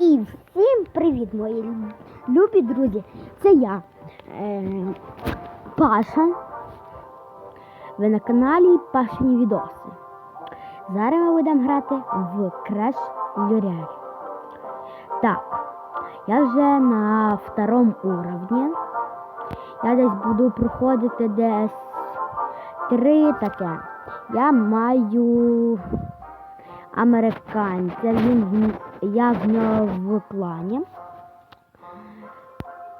І всім привіт, мої любі друзі! Це я, е, Паша. Ви на каналі Пашині Відоси. Зараз ми будемо грати в Crash Royale. Так, я вже на второму уровні. Я десь буду проходити десь три таке. Я маю американця. Він я з нього в клані.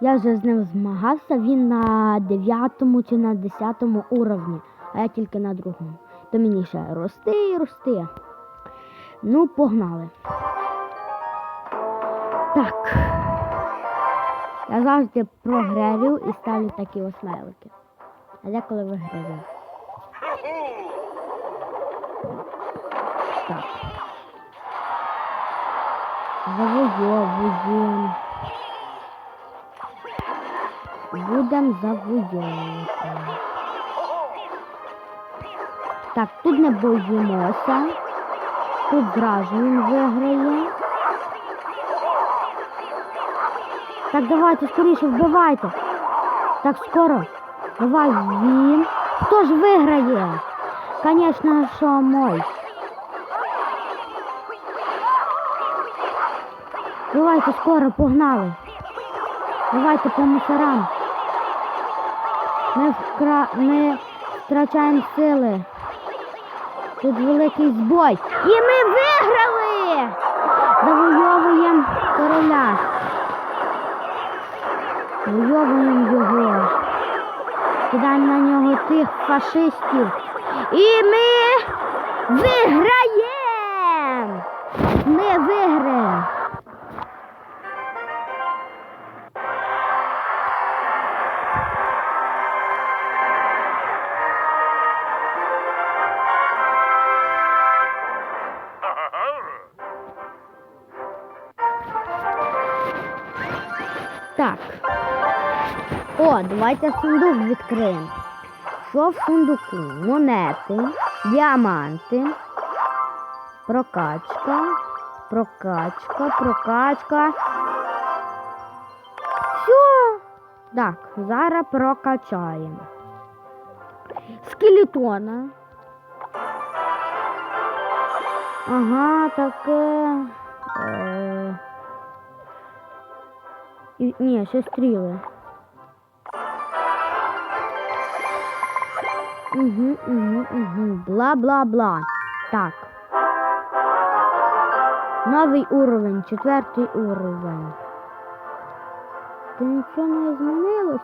Я вже з ним змагався, він на 9 чи на 10 уровні, а я тільки на другому. То мені ще рости і рости. Ну, погнали. Так. Я завжди прогревю і ставлю такі осмелики. А деколи виграю. Так. Завойовуємо. Будемо завойовувати. Так, тут не боїмося. Тут він виграє. Так, давайте, скоріше, вбивайте. Так, скоро. Давай він. Хто ж виграє? Конечно, що мой. Давайте скоро, погнали. Давайте по мусорам. Ми, вкра... Ми втрачаємо сили. Тут великий збой. І ми виграли! Завойовуємо короля. Завойовуємо його. Кидаємо на нього тих фашистів. І ми виграємо! Ми виграємо! Давайте сундук відкриємо. Що в сундуку? Монети, діаманти, прокачка, прокачка, прокачка. Все. Так, зараз прокачаємо. Скелетона. Ага, таке. Е... Ні, ще стріли. Угу, угу, угу. Бла-бла-бла. Так. Новий уровень, четвертий уровень. Та нічого не змінилось.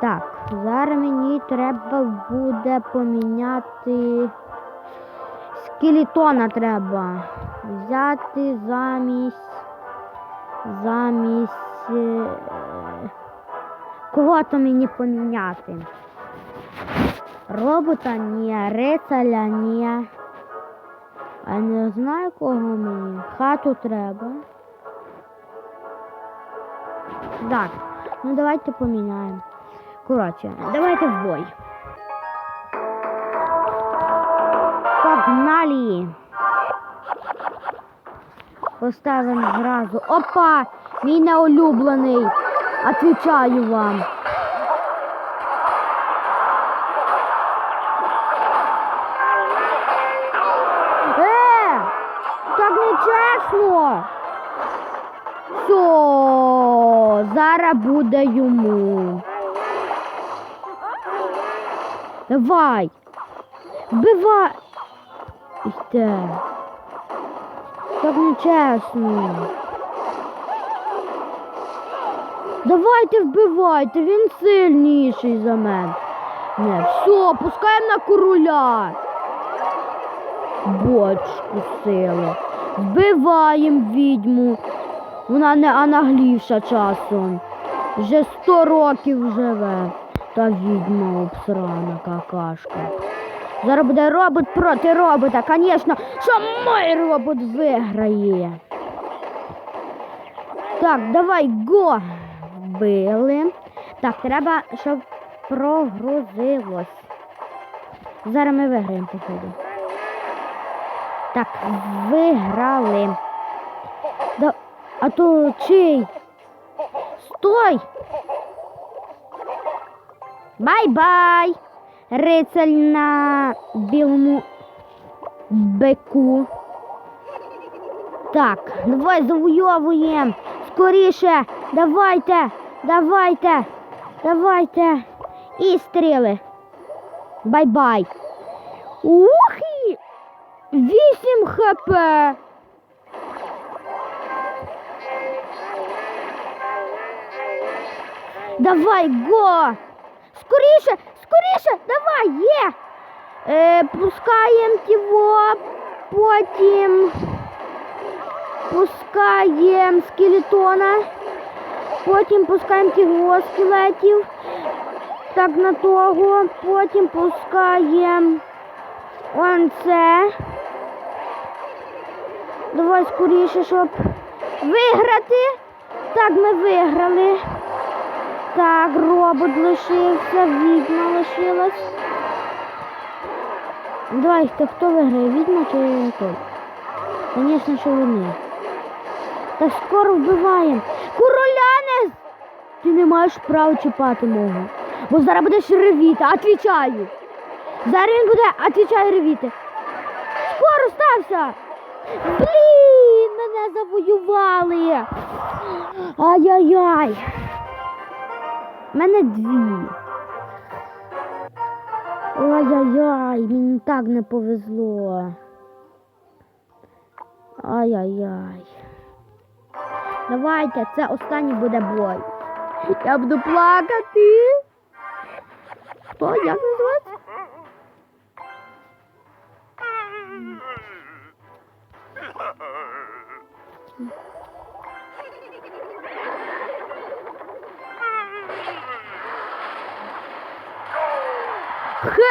Так, зараз мені треба буде поміняти. Скелетона треба взяти замість. Замість. е, Кого то мені поміняти? Робота ні, рицаля ні. А не знаю кого мені. Хату треба. Так, ну давайте поміняємо. Коротше, давайте в бой. Погнали! Поставимо зразу. Опа! Мій неулюблений. Отвічаю вам. Все, зараз буде йому. Давай. Вбивай. Так не чесно. Давайте вбивайте, він сильніший за мене. Не, все, пускаємо на короля. Бочку сили. Вбиваємо відьму. Вона не анаглівша часом. Вже сто років живе. Та відьма обсрана какашка. Зараз буде робот проти робота. Звісно, що мой робот виграє. Так, давай го. Вбили. Так, треба, щоб прогрузилось. Зараз ми виграємо, походу. Так, виграли. Да, а то чий? Стой! Бай-бай! Рицарь на білому бику. Так, давай завойовуємо. Скоріше. Давайте. Давайте. Давайте. І стріли. Бай-бай. Ух! і! Вісім хп. Давай, го! Скоріше, скоріше, давай, є! Е, пускаємо тіво, потім пускаємо скелетона, потім пускаємо тіво скелетів, так на того, потім пускаємо он це. Давай скоріше, щоб виграти. Так, ми виграли. Так, робот лишився, відьма лишилась. Давайте, хто виграє, відьма чи той? Звісно, що вони. Та скоро вбиваємо. Короляне! Ти не маєш права чіпати мого. Бо зараз будеш ревіти, отвічаю. Зараз він буде, отвічаю ревіти. Скоро стався! Блін, мене завоювали. Ай-яй-яй. У мене дві. Ай-яй-яй, мені так не повезло. Ай-яй-яй. Давайте, це останній буде бой. Я буду плакати. Хто? Як називається?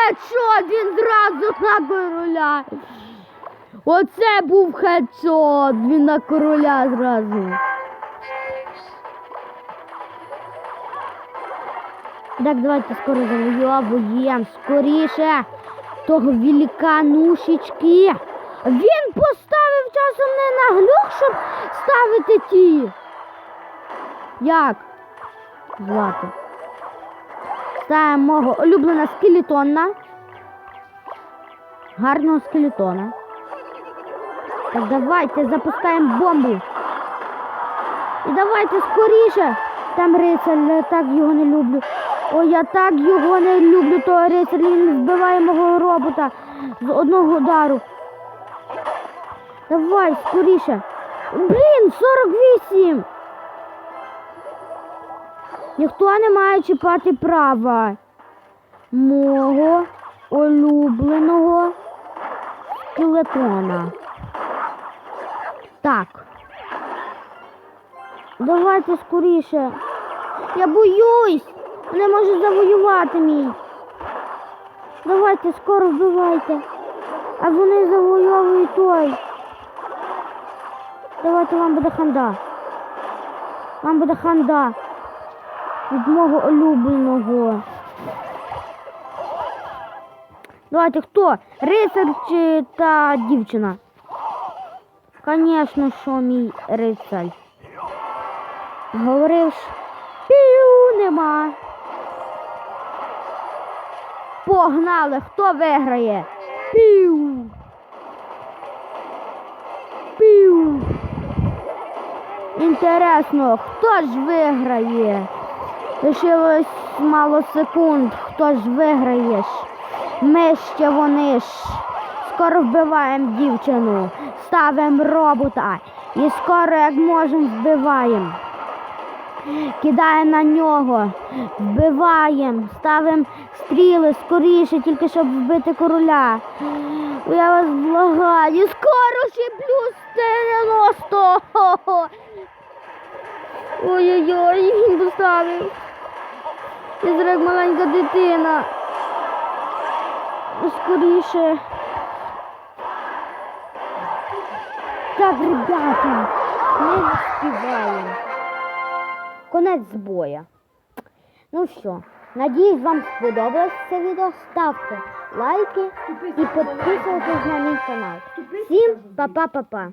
Хедшот, він зразу на короля. Оце був хедшот, він на короля зразу. Так, давайте скоро завоюємо, скоріше того великанушечки. Він поставив часом не на глюк, щоб ставити ті. Як? Звати. Ставимо мого улюблена скелетона. Гарного скелетона. Так давайте запускаємо бомбу. І давайте скоріше. Там рицар, я так його не люблю. Ой, я так його не люблю, того рицар, він вбиває мого робота з одного удару. Давай, скоріше. Блін, 48. Ніхто не має чіпати права мого улюбленого скелетона. Так. Давайте скоріше. Я боюсь. Не можу завоювати мій. Давайте скоро вбивайте. А вони завойовують той. Давайте вам буде ханда. Вам буде ханда. Від мого улюбленого. Давайте хто? Рицар чи та дівчина? Звісно, що мій рицар. Говорив ж, нема. Погнали, хто виграє? Пів. Пів. Інтересно, хто ж виграє? Лишилось мало секунд, хто ж виграє? ж? Ми ще вони ж. Скоро вбиваємо дівчину, ставимо робота і скоро як можемо вбиваємо. Кидаємо на нього, вбиваємо, ставимо стріли скоріше, тільки щоб вбити короля. Я вас благаю, скоро ще плюс 90. Ой-ой-ой, він доставив. Я зрек маленька дитина. Скоріше. Так, ребята, ми співаємо. Конець збоя. Ну все, надіюсь, вам сподобалось це відео. Ставте лайки і підписуйтесь на мій канал. Всім па-па-па-па.